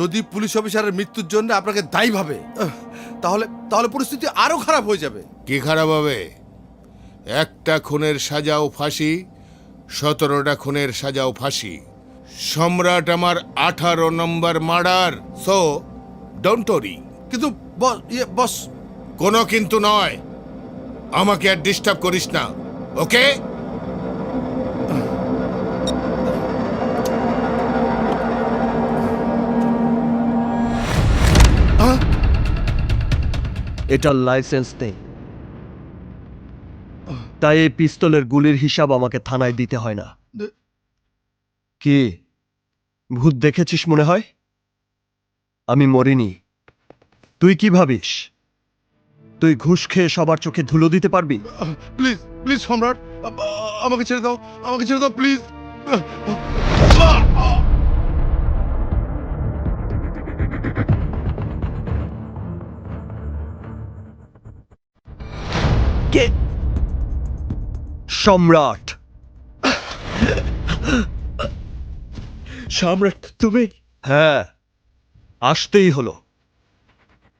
যদি পুলিশ অফিসারের মৃত্যুর জন্য আপনাকে দায়ী ভাবে তাহলে তাহলে পরিস্থিতি আরও খারাপ হয়ে যাবে। কি খারাপ হবে? একটা খুনের সাজাও ফাঁসি সতেরোটা খুনের সাজাও ফাঁসি। সম্রাট আমার আঠারো নম্বর মার্ডার। সো ডোন্ট ওরি কিন্তু বস ইয়ে বস। কোনো কিন্তু নয়। আমাকে আর ডিস্টার্ব করিস না ওকে এটার লাইসেন্স নেই। তাই এই পিস্তলের গুলির হিসাব আমাকে থানায় দিতে হয় না। কি? ভূত দেখেছিস মনে হয়? আমি মরিনি। তুই কি ভাবিস? তুই ঘুষ খেয়ে সবার চোখে ধুলো দিতে পারবি? প্লিজ প্লিজ, সম্রাট আমাকে ছেড়ে দাও, আমাকে ছেড়ে দাও, প্লিজ। সম্রাট। সম্রাট তুমি? হ্যাঁ আসতেই হলো।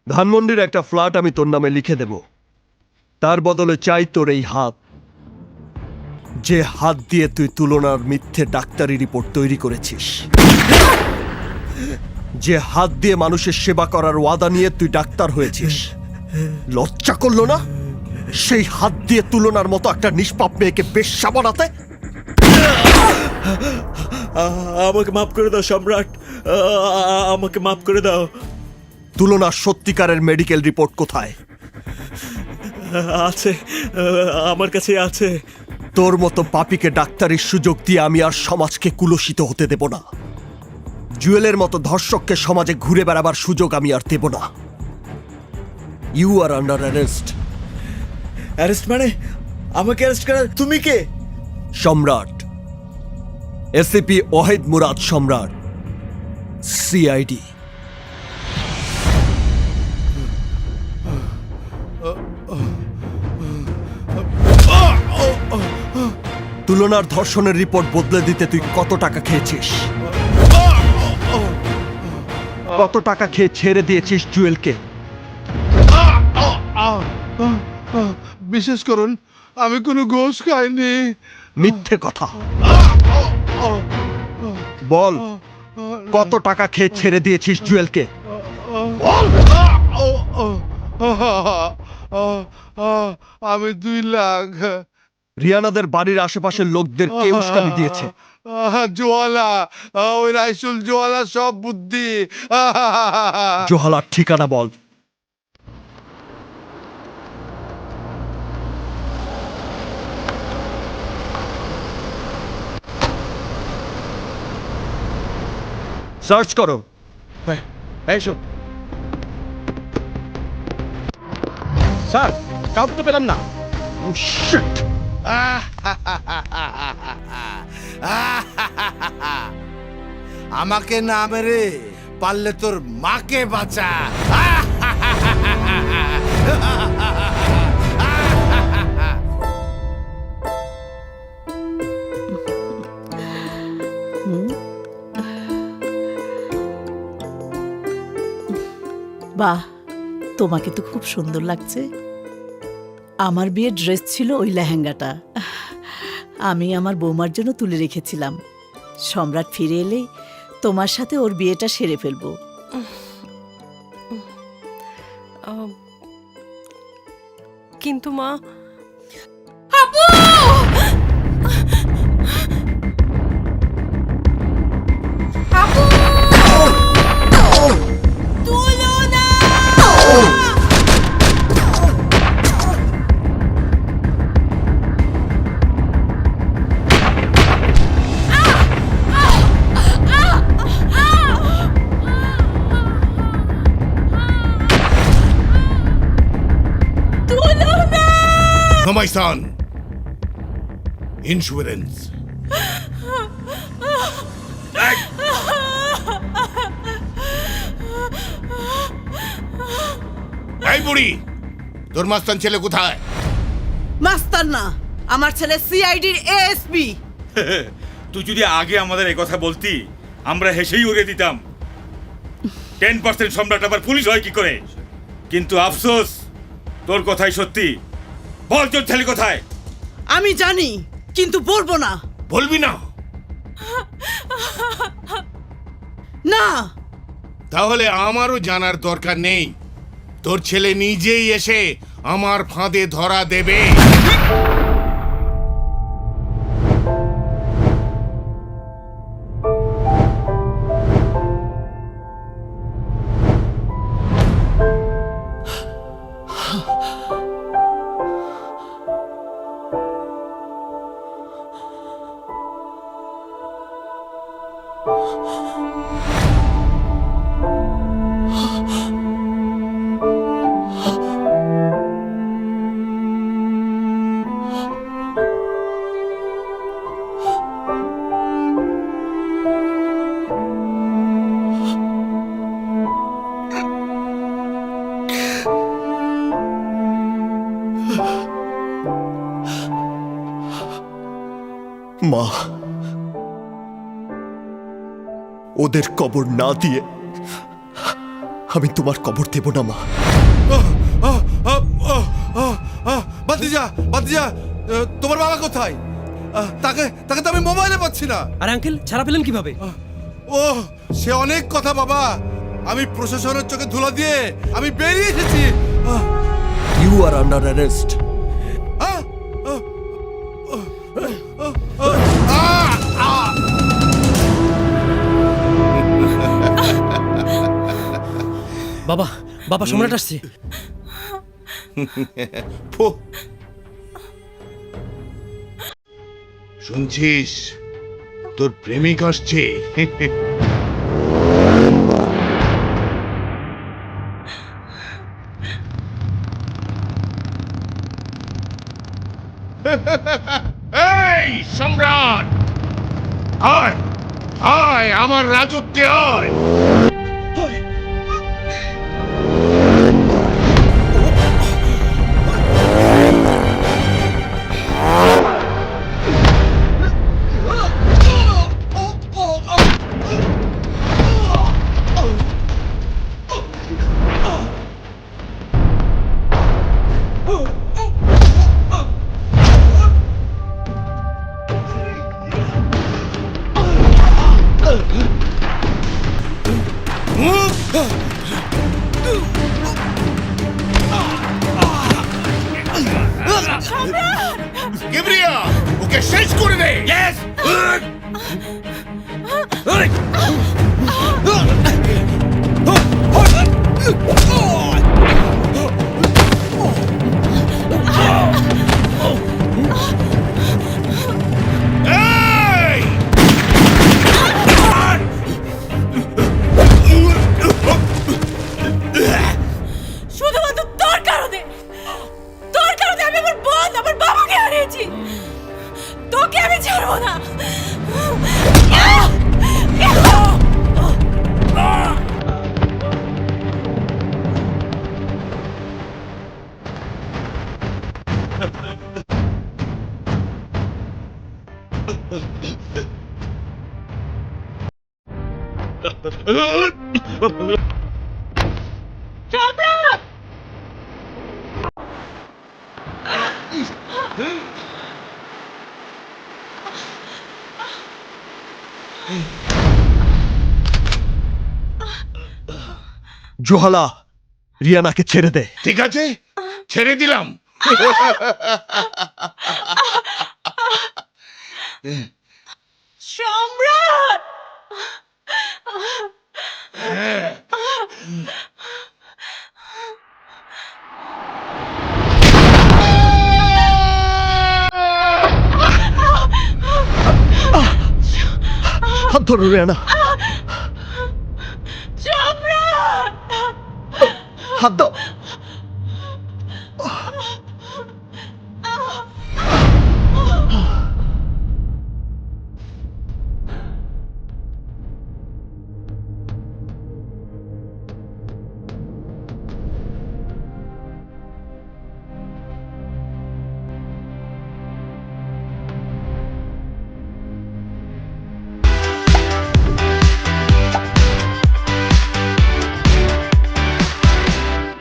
ধানমন্ডির একটা ফ্ল্যাট আমি তোর নামে লিখে দেব। তার বদলে চাই তোর এই হাত। যে হাত দিয়ে তুই তুলনার মিথ্যে ডাক্তারি রিপোর্ট তৈরি করেছিস। যে হাত দিয়ে মানুষের সেবা করার ওয়াদা নিয়ে তুই ডাক্তার হয়েছিস। লজ্জা করল না? সেই হাত দিয়ে তুলনার মতো একটা নিষ্পাপ মেয়েকে বেশ্যা বানাতে? আমাকে মাফ করে দাও সম্রাট। আমাকে মাফ করে দাও। তুলনার সত্যিকারের মেডিকেল রিপোর্ট কোথায়? আছে আমার কাছে আছে। তোর মতো পাপিকে ডাক্তারের সুযোগ দিয়ে আমি আর সমাজকে কুলসিত হতে দেব না। জুয়েলের মতো ধর্ষককে সমাজে ঘুরে বেড়াবার সুযোগ আমি আর দেব না। You are under arrest arrest মানে? আমাকে অ্যারেস্ট করা তুমি কে? সম্রাট। এসিপি ওহেদ মুরাদ সম্রাট। সিআইডি। তুলনার ধর্ষণের রিপোর্ট বদলে দিতে তুই কত টাকা খেয়েছিস? কত টাকা খেয়ে ছেড়ে দিয়েছিস জুয়েলকে? বিশেষ করুন আমি কোনো ঘোষ খাইনি। মিথ্যে কথা। বল কত টাকা খেয়ে ছেড়ে দিয়েছিস জুয়েলকে? আমি দুই লাখ। রিয়ানাদের বাড়ির আশেপাশের লোকদের কে উস্কানি দিয়েছে? জোয়ালা ওই রাইসুল জোয়ালা সব বুদ্ধি। জোহালার ঠিকানা বল। সার্চ করো। এসো স্যার কাউকে তো পেলাম না। Shit! আমাকে না মেরে পারলে তোর মাকে বাঁচা। বাহ, তোমাকে তো খুব সুন্দর লাগছে। আমার বিয়ের ড্রেস ছিল ওই লেহেঙ্গাটা। আমি আমার বৌমার জন্য তুলে রেখেছিলাম। সম্রাট ফিরে এলে তোমার সাথে ওর বিয়েটা সেরে ফেলব। কিন্তু মা son. Insurance. এই বুড়ি তোর মাস্তান ছেলে কোথায়? মাস্টার না আমার ছেলে সিআইডির এএসপি তুই যদি আগে আমাদের এই কথা বলতি আমরা হেসেই উড়িয়ে দিতাম। টেন পার্সেন্ট সম্রাট আবার পুলিশ হয় কি করে? কিন্তু আফসোস তোর কথাই সত্যি। বল তোর ছেলে কোথায়? আমি জানি কিন্তু বলব না। বলবি না? না। তাহলে আমারও জানার দরকার নেই। তোর ছেলে নিজেই এসে আমার ফাঁদে ধরা দেবে। মা ওদের কবর না দিয়ে আমি তোমার কবর দেব না মা। বাতিজা বাতিজা তোমার বাবা কোথায়? আহ, তাকে তাকে তো আমি মোবাইলে পাচ্ছি না। আর আঙ্কেল ছাড়া পেলেন কীভাবে? ও সে অনেক কথা বাবা। আমি প্রশাসনের চোখে ধুলা দিয়ে আমি বেরিয়ে এসেছি। ইউ আর আন্ডার অ্যারেস্ট বাবা বাবা সম্রাট আসছে। ফু। শুনছিস? তোর প্রেমিক আসছে। এই সম্রাট! আয় আয় আমার রাজত্বে আয়! গেব্রিয়া ওকে শেষ করে দে ইয়েস জোহালা রিয়ানাকে ছেড়ে দে। ঠিক আছে ছেড়ে দিলাম। হাত ধরো রিয়ানা সম্রাট হাত দাও